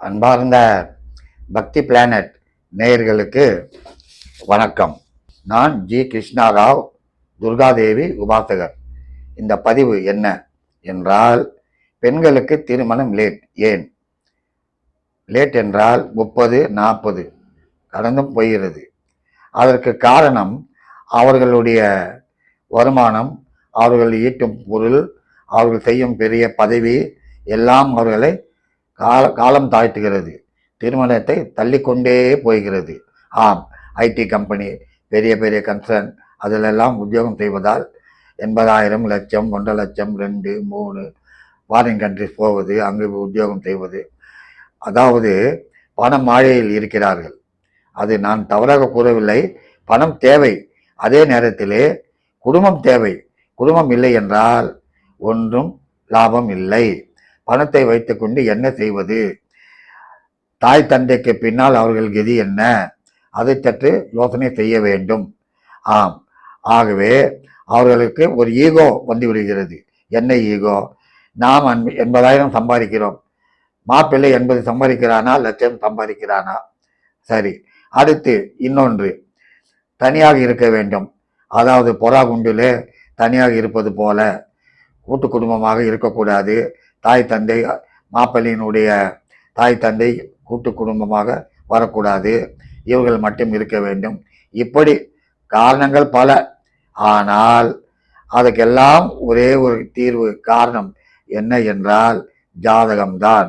அன்பார்ந்த பக்தி பிளானட் நேயர்களுக்கு வணக்கம். நான் ஜி கிருஷ்ணாராவ் துர்காதேவி உபாசகர். இந்த பதிவு என்ன என்றால் பெண்களுக்கு திருமணம் லேட். ஏன்? லேட் என்றால் முப்பது நாற்பது கடந்தும் போகிறது. அதற்கு காரணம் அவர்களுடைய வருமானம் அவர்கள் ஈட்டும் பொருள் அவர்கள் செய்யும் பெரிய பதவி எல்லாம் அவர்களை கால காலம் தாழ்த்துகிறது. திருமணத்தை தள்ளிக்கொண்டே போகிறது. ஆம் ஐடி கம்பெனி பெரிய பெரிய கன்சர்ன் அதிலெல்லாம் உத்தியோகம் செய்வதால் எண்பதாயிரம் லட்சம் ஒன்றரை லட்சம் ரெண்டு மூணு ஃபாரின் கண்ட்ரிஸ் போவது அங்கு உத்தியோகம் செய்வது. அதாவது பண மாழையில் இருக்கிறார்கள். அது நான் தவறாக கூறவில்லை. பணம் தேவை. அதே நேரத்திலே குடும்பம் தேவை. குடும்பம் இல்லை என்றால் ஒன்றும் லாபம் இல்லை. பணத்தை வைத்துக்கொண்டு என்ன செய்வது? தாய் தந்தைக்கு பின்னால் அவர்கள் கதி என்ன? அதை சற்று யோசனை செய்ய வேண்டும். ஆம். ஆகவே அவர்களுக்கு ஒரு ஈகோ வந்து விடுகிறது என்ன ஈகோ? நாம் அன்ப- எண்பதாயிரம் சம்பாதிக்கிறோம். மாப்பிள்ளை எண்பது சம்பாதிக்கிறானா? லட்சம் சம்பாதிக்கிறானா? சரி. அடுத்து இன்னொன்று. தனியாக இருக்க வேண்டும். அதாவது பொறா குண்டிலே தனியாக இருப்பது போல. கூட்டு குடும்பமாக இருக்கக்கூடாது. தாய் தந்தை மாப்பிள்ளையினுடைய தாய் தந்தை கூட்டு குடும்பமாக வரக்கூடாது. இவர்கள் மட்டும் இருக்க வேண்டும். இப்படி காரணங்கள் பல. ஆனால் அதுக்கெல்லாம் ஒரே ஒரு தீர்வு காரணம் என்ன என்றால் ஜாதகம்தான்.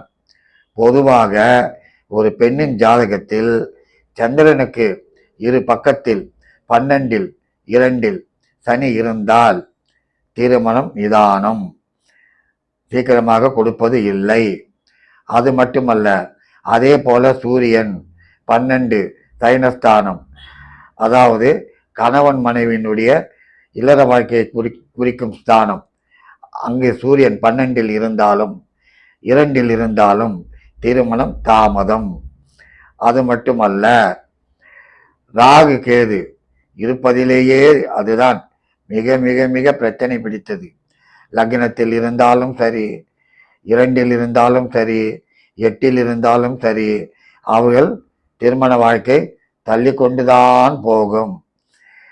பொதுவாக ஒரு பெண்ணின் ஜாதகத்தில் சந்திரனுக்கு இரு பக்கத்தில் பன்னெண்டில் இரண்டில் சனி இருந்தால் திருமணம் நிதானம். சீக்கிரமாக கொடுப்பது இல்லை. அது மட்டுமல்ல அதே போல சூரியன் பன்னெண்டு சைனஸ்தானம் அதாவது கணவன் மனைவியினுடைய இல்லற வாழ்க்கையை குறி குறிக்கும் ஸ்தானம். அங்கே சூரியன் பன்னெண்டில் இருந்தாலும் இரண்டில் இருந்தாலும் திருமணம் தாமதம். அது மட்டுமல்ல ராகு கேது இருப்பதிலேயே அதுதான் மிக மிக மிக பிரச்சனை பிடித்தது. லக்னத்தில் இருந்தாலும் சரி இரண்டில் இருந்தாலும் சரி எட்டில் இருந்தாலும் சரி அவர்கள் திருமண வாழ்க்கை தள்ளி கொண்டுதான் போகும்.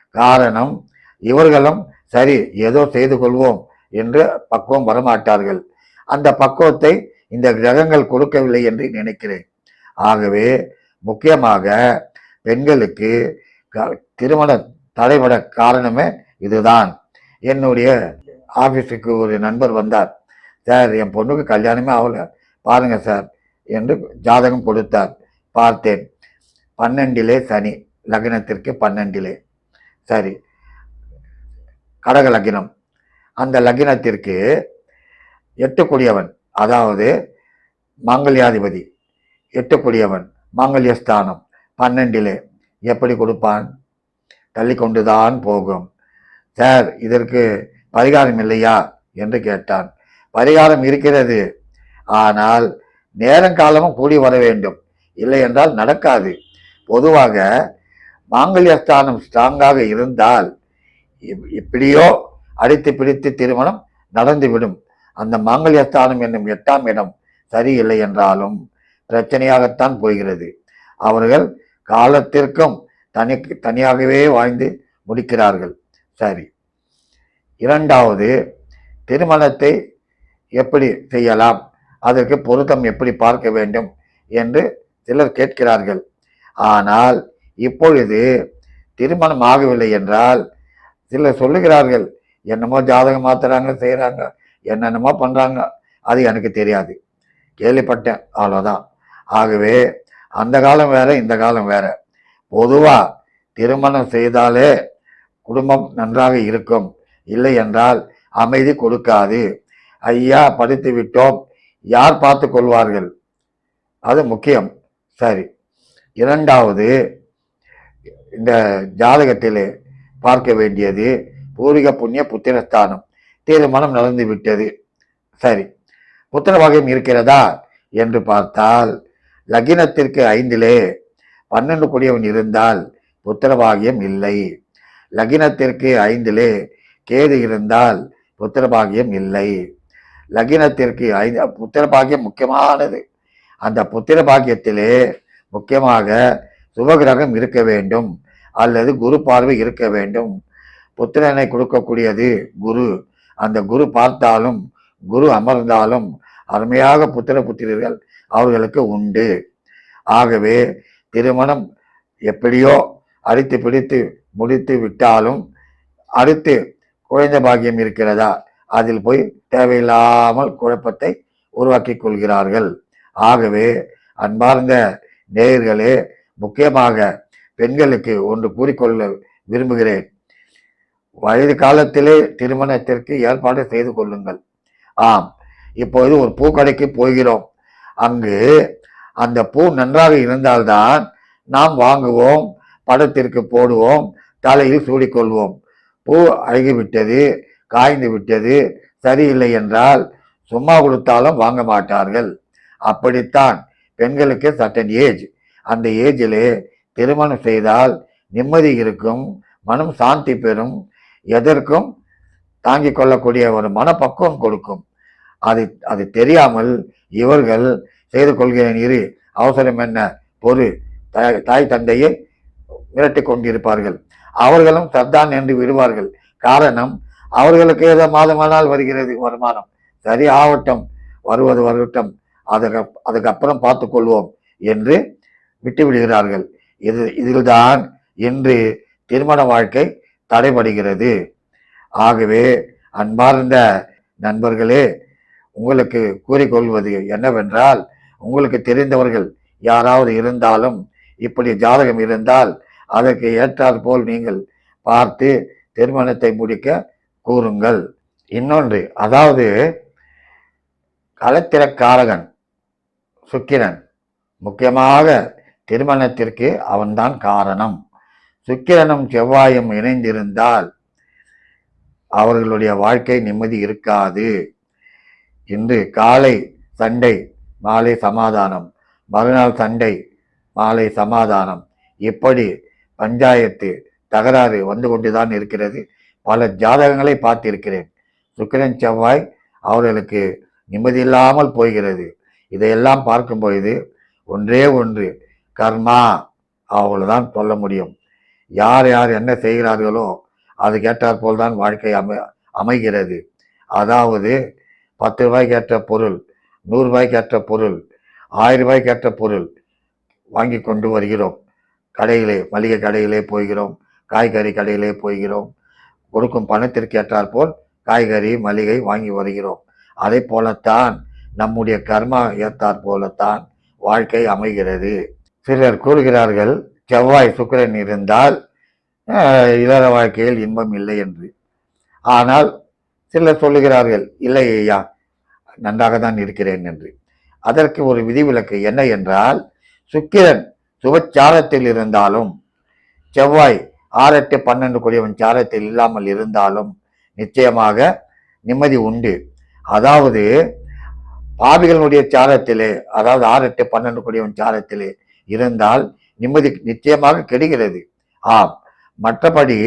காரணம் இவர்களும் சரி ஏதோ செய்து கொள்வோம் என்று பக்குவம் வரமாட்டார்கள். அந்த பக்குவத்தை இந்த கிரகங்கள் கொடுக்கவில்லை என்று நினைக்கிறேன். ஆகவே முக்கியமாக பெண்களுக்கு க- திருமண தடைபட காரணமே இதுதான். என்னுடைய ஆஃபீஸுக்கு ஒரு நண்பர் வந்தார். சார் என் பொண்ணுக்கு கல்யாணமே ஆகலை. பாருங்கள் சார் என்று ஜாதகம் கொடுத்தார். பார்த்தேன். பன்னெண்டிலே சனி லக்னத்திற்கு பன்னெண்டிலே. சரி. கடக லக்னம். அந்த லக்னத்திற்கு எட்டுக்குடியவன் அதாவது மாங்கல்யாதிபதி எட்டுக்குடியவன் மாங்கல்யஸ்தானம் பன்னெண்டிலே. எப்படி கொடுப்பான்? தள்ளி கொண்டுதான் போகும். சார் இதற்கு பரிகாரம் இல்லையா? என்று கேட்டான். பரிகாரம் இருக்கிறது. ஆனால் நேரங்காலமும் கூடி வர வேண்டும். இல்லை என்றால் நடக்காது. பொதுவாக மாங்கல்யஸ்தானம் ஸ்ட்ராங்காக இருந்தால் இப்- இப்படியோ அடித்து பிடித்து திருமணம் நடந்துவிடும். அந்த மாங்கல்யஸ்தானம் என்னும் எட்டாம் இடம் சரியில்லை என்றாலும் பிரச்சனையாகத்தான் போகிறது. அவர்கள் காலத்திற்கும் தனி தனியாகவே வாழ்ந்து முடிக்கிறார்கள். சரி. இரண்டாவது திருமணத்தை எப்படி செய்யலாம்? அதற்கு பொருத்தம் எப்படி பார்க்க வேண்டும்? என்று சிலர் கேட்கிறார்கள். ஆனால் இப்பொழுது திருமணம் ஆகவில்லை என்றால் சிலர் சொல்லுகிறார்கள் என்னமோ ஜாதகம் மாத்துறாங்க செய்கிறாங்க என்னென்னமோ பண்ணுறாங்க அது எனக்கு தெரியாது. கேள்விப்பட்டேன் அவ்வளோதான் ஆகவே அந்த காலம் வேற இந்த காலம் வேற. பொதுவாக திருமணம் செய்தாலே குடும்பம் நன்றாக இருக்கும். இல்லை என்றால் அமைதி கொடுக்காது. ஐயா படித்து விட்டோம். யார் பார்த்து கொள்வார்கள்? அது முக்கியம். சரி. இரண்டாவது இந்த ஜாதகத்தில் பார்க்க வேண்டியது பூர்வீக புண்ணிய புத்திரஸ்தானம். தீர்மானம் நடந்து விட்டது. சரி. புத்திர இருக்கிறதா? என்று பார்த்தால் லக்னத்திற்கு ஐந்திலே பன்னெண்டு கொடியவன் இருந்தால் புத்திரபாகியம் இல்லை. லக்னத்திற்கு ஐந்திலே கேது இருந்தால் புத்திரபாகியம் இல்லை. லக்னத்திற்கு ஐந்து புத்திரபாகியம் முக்கியமானது. அந்த புத்திரபாகியத்திலே முக்கியமாக சுபகிரகம் இருக்க வேண்டும் அல்லது குரு பார்வை இருக்க வேண்டும். புத்திரனை கொடுக்கக்கூடியது குரு. அந்த குரு பார்த்தாலும் குரு அமர்ந்தாலும் அருமையாக புத்திர புத்திரர்கள் அவர்களுக்கு உண்டு. ஆகவே திருமணம் எப்படியோ அடித்து பிடித்து முடித்து விட்டாலும் அடுத்து குழந்தை பாக்கியம் இருக்கிறதா? அதில் போய் தேவையில்லாமல் குழப்பத்தை உருவாக்கி கொள்கிறார்கள். ஆகவே அன்பார்ந்த நேயர்களே முக்கியமாக பெண்களுக்கு ஒன்று கூறிக்கொள்ள விரும்புகிறேன். வயது காலத்திலே திருமணத்திற்கு ஏற்பாடு செய்து கொள்ளுங்கள். ஆம் இப்போது ஒரு பூக்கடைக்கு போகிறோம். அங்கு அந்த பூ நன்றாக இருந்தால்தான் நாம் வாங்குவோம் படத்திற்கு போடுவோம் தலையில் சூடிக்கொள்வோம். பூ அழுகிவிட்டது காய்ந்து விட்டது சரியில்லை என்றால் சும்மா கொடுத்தாலும் வாங்க மாட்டார்கள். அப்படித்தான் பெண்களுக்கு சட்டன் ஏஜ் அந்த ஏஜிலே திருமணம் செய்தால் நிம்மதி இருக்கும் மனம் சாந்தி பெறும் எதற்கும் தாங்கிக் கொள்ளக்கூடிய ஒரு மனப்பக்குவம் கொடுக்கும். அது அது தெரியாமல் இவர்கள் செய்து கொள்கிறேன் இரு அவசரம் என்ன? பொறு தாய் தாய் தந்தையை மிரட்டி கொண்டிருப்பார்கள். அவர்களும் சர்தான் என்று விடுவார்கள். காரணம் அவர்களுக்கு ஏதோ மாதமானால் வருகிறது வருமானம். சரி ஆகட்டும் வருவது வருட்டம். அதுக்கு அதுக்கப்புறம் பார்த்து கொள்வோம் என்று விட்டு விடுகிறார்கள் இது இதில்தான் இன்று திருமண வாழ்க்கை தடைபடுகிறது. ஆகவே அன்பார்ந்த நண்பர்களே உங்களுக்கு கூறிக்கொள்வது என்னவென்றால் உங்களுக்கு தெரிந்தவர்கள் யாராவது இருந்தாலும் இப்படி ஜாதகம் இருந்தால் அதற்கு ஏற்றாற் போல் நீங்கள் பார்த்து திருமணத்தை முடிக்க கூறுங்கள். இன்னொன்று அதாவது களத்திரக்காரகன் சுக்கிரன் முக்கியமாக திருமணத்திற்கு அவன்தான் காரணம். சுக்கிரனும் செவ்வாயும் இணைந்திருந்தால் அவர்களுடைய வாழ்க்கை நிம்மதி இருக்காது. இன்று காலை சண்டை மாலை சமாதானம். மறுநாள் சண்டை மாலை சமாதானம். இப்படி பஞ்சாயத்து தகராறு வந்து கொண்டுதான் இருக்கிறது. பல ஜாதகங்களை பார்த்திருக்கிறேன். சுக்கிரன் செவ்வாய் அவர்களுக்கு நிம்மதியில்லாமல் போகிறது. இதையெல்லாம் பார்க்கும் பொழுது ஒன்றே ஒன்று கர்மா அவ்வளோதான் சொல்ல முடியும். யார் யார் என்ன செய்கிறார்களோ அது கேட்டாற் போல்தான் வாழ்க்கை அமை அமைகிறது. அதாவது பத்து ரூபாய்க்கு ஏற்ற பொருள் நூறுரூபாய்க்கு கேட்ட ஏற்ற பொருள் ஆயிரம் ரூபாய்க்கு ஏற்ற பொருள் வாங்கி கொண்டு வருகிறோம். கடையிலே மளிகை கடையிலே போய்கிறோம் காய்கறி கடையிலே போய்கிறோம். கொடுக்கும் பணத்திற்கு ஏற்றாற்போல் காய்கறி மளிகை வாங்கி வருகிறோம். அதை போலத்தான் நம்முடைய கர்மா ஏற்றாற் போலத்தான் வாழ்க்கை அமைகிறது. சிலர் கூறுகிறார்கள் செவ்வாய் சுக்கிரன் இருந்தால் இளர வாழ்க்கையில் இன்பம் இல்லை என்று. ஆனால் சிலர் சொல்லுகிறார்கள் இல்லை ஐயா நன்றாக தான் இருக்கிறேன் என்று. அதற்கு ஒரு விதிவிலக்கு என்ன என்றால் சுக்கிரன் சுபச்சாரத்தில் இருந்தாலும் செவ்வாய் ஆறு எட்டு பன்னெண்டு கூடியவன் சாரத்தில் இல்லாமல் இருந்தாலும் நிச்சயமாக நிம்மதி உண்டு. அதாவது பாவிகளுடைய சாரத்திலே அதாவது ஆறு எட்டு பன்னெண்டு கூடியவன் சாரத்திலே இருந்தால் நிம்மதி நிச்சயமாக கெடுகிறது. ஆம் மற்றபடி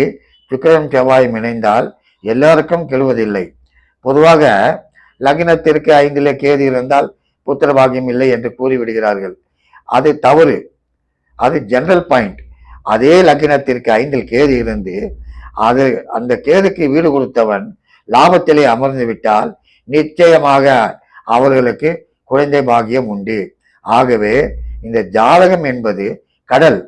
சுக்கரம் செவ்வாயும் இணைந்தால் எல்லாருக்கும் கெடுவதில்லை. பொதுவாக லக்னத்திற்கு ஐந்திலே கேது இருந்தால் புத்திரபாக்கியம் இல்லை என்று கூறிவிடுகிறார்கள். அது தவறு. அது ஜென்ரல் பாயிண்ட் அதே லக்னத்திற்கு ஐந்தில் கேது இருந்து அது அந்த கேதுக்கு வீடு கொடுத்தவன் லாபத்திலே அமர்ந்து விட்டால் நிச்சயமாக அவர்களுக்கு குழந்தை பாக்கியம் உண்டு. ஆகவே இந்த ஜாதகம் என்பது கடல்.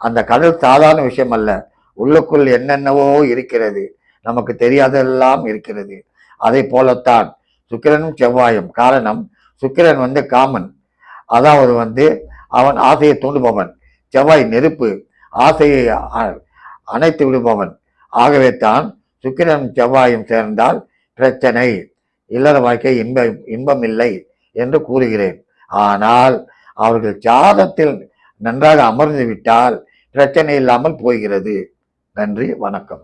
அந்த கடல் சாதாரண விஷயம் அல்ல. உள்ளுக்குள் என்னென்னவோ இருக்கிறது. நமக்கு தெரியாதெல்லாம் இருக்கிறது. அதை போலத்தான் சுக்கிரனும் செவ்வாயும். காரணம் சுக்கிரன் வந்து காமன். அதாவது வந்து அவன் ஆசையை தூண்டுபவன். செவ்வாய் நெருப்பு ஆசையை அ- அணைத்து விடுபவன். ஆகவே தான் சுக்கிரனும் செவ்வாயும் சேர்ந்தால் பிரச்சனை. இல்லற வாழ்க்கை இன்ப இன்பம் இல்லை என்று கூறுகிறேன். ஆனால் அவர்கள் ஜாதத்தில் நன்றாக அமர்ந்து விட்டால் பிரச்சனை இல்லாமல் போகிறது. நன்றி வணக்கம்.